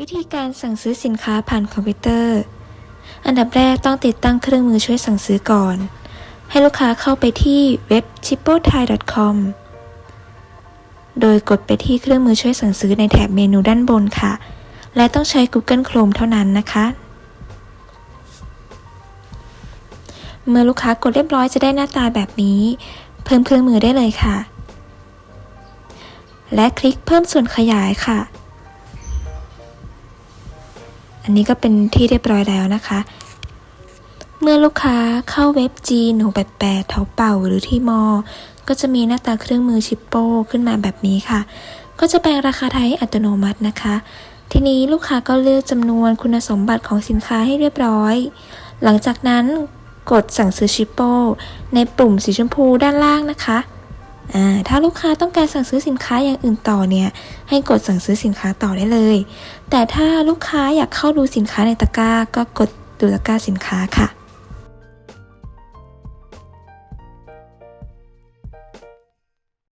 วิธีการสั่งซื้อสินค้าผ่านคอมพิวเตอร์ อันดับแรกต้องติดตั้งเครื่องมือช่วยสั่งซื้อก่อน ให้ลูกค้าเข้าไปที่เว็บ chippothai.com โดยกดไปที่เครื่องมือช่วยสั่งซื้อในแถบเมนูด้านบนค่ะ และต้องใช้ Google Chrome เท่านั้นนะคะ เมื่อลูกค้ากดเรียบร้อยจะได้หน้าตาแบบนี้ เพิ่มเครื่องมือได้เลยค่ะ และคลิกเพิ่มส่วนขยายค่ะ อันนี้ก็เป็นที่เรียบร้อยแล้วนะคะ เมื่อลูกค้าเข้าเว็บ G หนู88เถาเป่าหรือที่มอ ก็จะมีหน้าตาเครื่องมือชิปโป้ขึ้นมาแบบนี้ค่ะ ก็จะแปลงราคาไทยให้อัตโนมัตินะคะ ทีนี้ลูกค้าก็เลือกจำนวนคุณสมบัติของสินค้าให้เรียบร้อย หลังจากนั้นกดสั่งซื้อชิปโป้ในปุ่มสีชมพูด้านล่างนะคะ ถ้าลูกค้าต้องการสั่งซื้อสินค้าอย่างอื่นต่อเนี่ย ให้กดสั่งซื้อสินค้าต่อได้เลย แต่ถ้าลูกค้าอยากเข้าดูสินค้าในตะกร้าก็กดดูตะกร้าสินค้าค่ะ